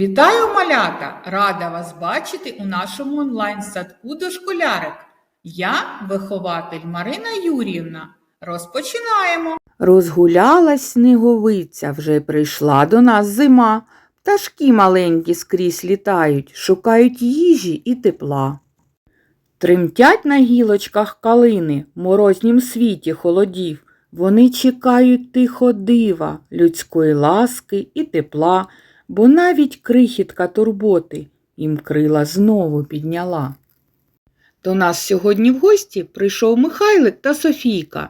Вітаю, малята! Рада вас бачити у нашому онлайн-садку дошколярик. Я вихователь Марина Юріївна. Розпочинаємо. Розгулялась сніговиця, вже прийшла до нас зима. Пташки маленькі скрізь літають, шукають їжі і тепла. Тремтять на гілочках калини морознім світі холодів. Вони чекають тихо дива, людської ласки і тепла, бо навіть крихітка турботи їм крила знову підняла. До нас сьогодні в гості прийшов Михайлик та Софійка.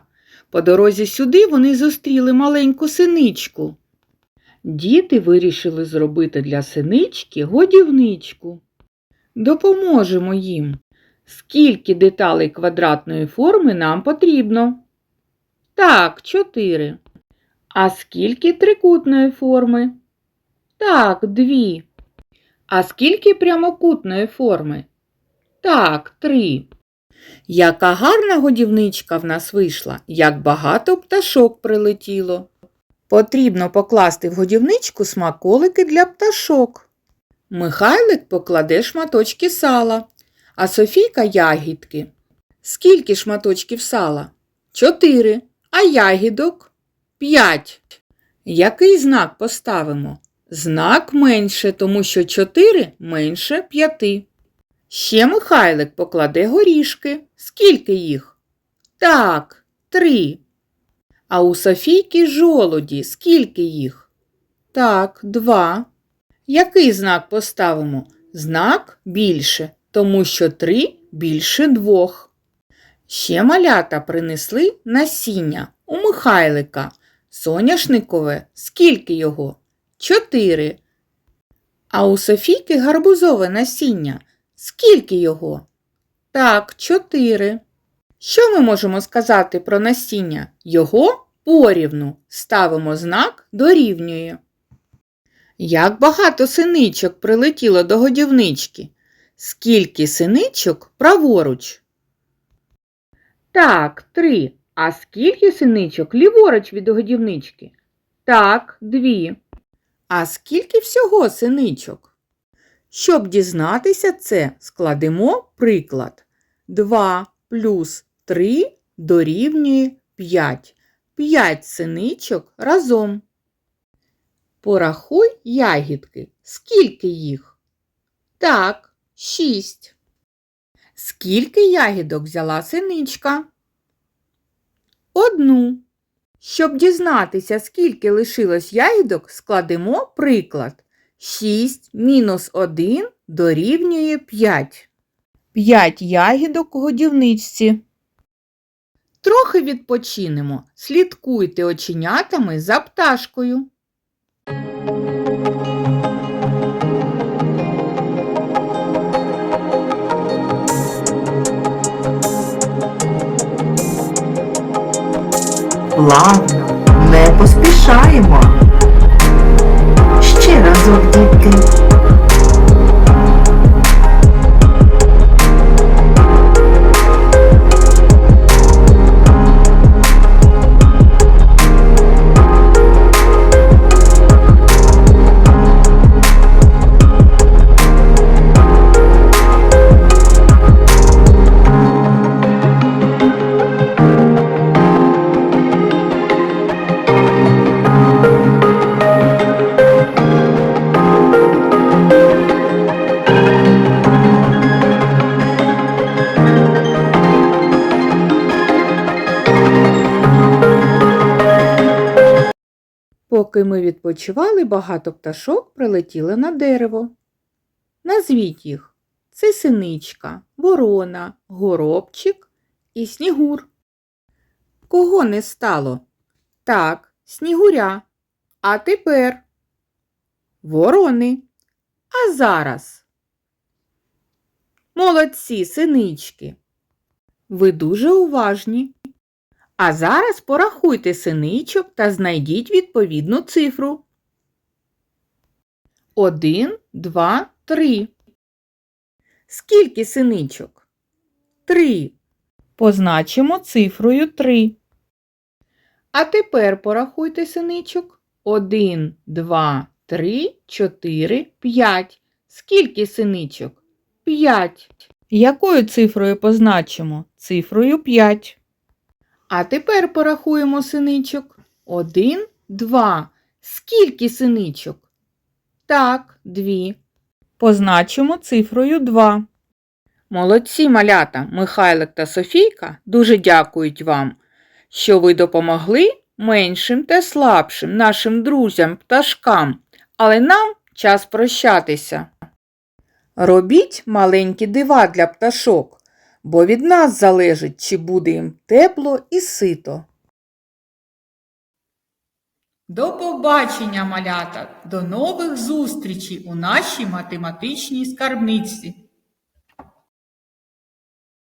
По дорозі сюди вони зустріли маленьку синичку. Діти вирішили зробити для синички годівничку. Допоможемо їм. Скільки деталей квадратної форми нам потрібно? Так, чотири. А скільки трикутної форми? Так, дві. А скільки прямокутної форми? Так, три. Яка гарна годівничка в нас вийшла, як багато пташок прилетіло. Потрібно покласти в годівничку смаколики для пташок. Михайлик покладе шматочки сала, а Софійка ягідки. Скільки шматочків сала? Чотири. А ягідок? П'ять. Який знак поставимо? Знак менше, тому що чотири менше п'яти. Ще Михайлик покладе горішки. Скільки їх? Так, три. А у Софійки жолоді скільки їх? Так, два. Який знак поставимо? Знак більше, тому що три більше двох. Ще малята принесли насіння у Михайлика. Соняшникове скільки його? Чотири. А у Софійки гарбузове насіння. Скільки його? Так, чотири. Що ми можемо сказати про насіння? Його порівну. Ставимо знак дорівнює. Як багато синичок прилетіло до годівнички? Скільки синичок праворуч? Так, три. А скільки синичок ліворуч від годівнички? Так, дві. А скільки всього синичок? Щоб дізнатися це, складемо приклад. 2 плюс 3 дорівнює 5. 5 синичок разом. Порахуй ягідки. Скільки їх? Так, 6. Скільки ягідок взяла синичка? Одну. Щоб дізнатися, скільки лишилось ягідок, складемо приклад. 6 мінус 1 дорівнює 5. 5 ягідок у годівничці. Трохи відпочинемо. Слідкуйте оченятами за пташкою. Плавно, не поспішаємо. Ще разок, дітки. Поки ми відпочивали, багато пташок прилетіли на дерево. Назвіть їх це синичка, ворона, горобчик і снігур. Кого не стало? Так, снігуря. А тепер ворони. А зараз. Молодці, синички. Ви дуже уважні. А зараз порахуйте синичок та знайдіть відповідну цифру. Один, два, три. Скільки синичок? Три. Позначимо цифрою три. А тепер порахуйте синичок. Один, два, три, чотири, п'ять. Скільки синичок? П'ять. Якою цифрою позначимо? Цифрою п'ять. А тепер порахуємо синичок. Один, два. Скільки синичок? Так, дві. Позначимо цифрою два. Молодці малята Михайлик та Софійка дуже дякують вам, що ви допомогли меншим та слабшим нашим друзям пташкам, але нам час прощатися. Робіть маленькі дива для пташок, бо від нас залежить, чи буде їм тепло і сито. До побачення, малята! До нових зустрічей у нашій математичній скарбниці.